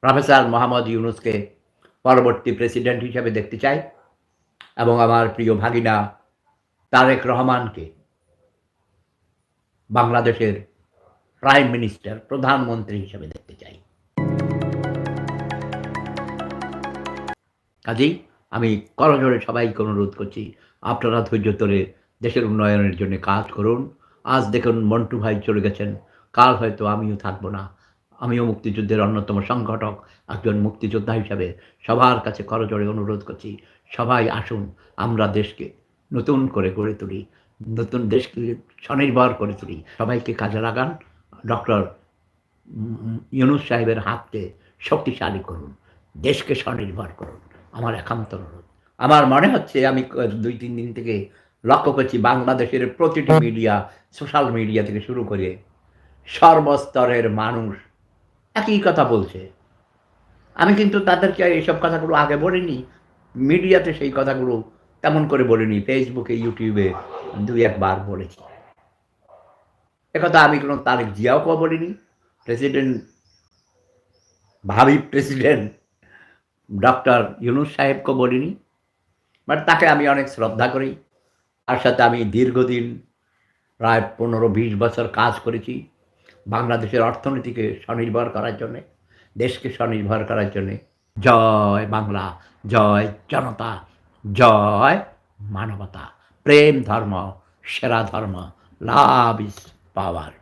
Professor Mohammad ইউনুসকে পরবর্তী president হিসেবে দেখতে চাই এবং আমার প্রিয় ভাগিনা তারেক রহমানকে বাংলাদেশের প্রাইম মিনিস্টার, প্রধানমন্ত্রী হিসেবে দেখতে চাই। কাজেই আমি করজোরে সবাইকে অনুরোধ করছি, আপনারা ধৈর্য ধরে দেশের উন্নয়নের জন্য কাজ করুন। আজ দেখুন মন্টু ভাই চলে গেছেন। কাল হয়তো আমিও থাকব না। আমিও মুক্তিযুদ্ধের অন্যতম সংগঠক, একজন মুক্তিযোদ্ধা হিসাবে সবার কাছে করজোড়ে অনুরোধ করছি, সবাই আসুন, আমরা দেশকে নতুন করে গড়ে তুলি, নতুন দেশকে স্বনির্ভর করে তুলি। সবাইকে কাজে লাগান, ডক্টর ইউনুস সাহেবের হাতকে শক্তিশালী করুন, দেশকে স্বনির্ভর করুন। আমার একান্ত অনুরোধ। আমার মনে হচ্ছে আমি দুই, তিন দিন থেকে লক্ষ্য করছি বাংলাদেশের প্রতিটি মিডিয়া, সোশ্যাল মিডিয়া থেকে শুরু করে সর্বস্তরের মানুষ একই কথা বলছে। আমি কিন্তু তাদেরকে এইসব কথাগুলো আগে বলিনি। মিডিয়াতে সেই কথাগুলো তেমন করে বলিনি, ফেসবুকে, ইউটিউবে দুই একবার বলেছি। একথা আমি কোনো তারেক জিয়াওকেও বলিনি। প্রেসিডেন্ট, ভাবি প্রেসিডেন্ট, ডক্টর ইউনুস সাহেবকে বলিনি। বাট তাকে আমি অনেক শ্রদ্ধা করি। তার সাথে আমি দীর্ঘদিন, প্রায় পনেরো বিশ বছর কাজ করেছি। বাংলাদেশের অর্থনীতিকে স্বনির্ভর করার জন্যে, দেশকে স্বনির্ভর করার জন্যে। জয় বাংলা, জয় জনতা, জয় মানবতা। প্রেম ধর্ম, সেরা ধর্ম, লাভ ইজ পাওয়ার।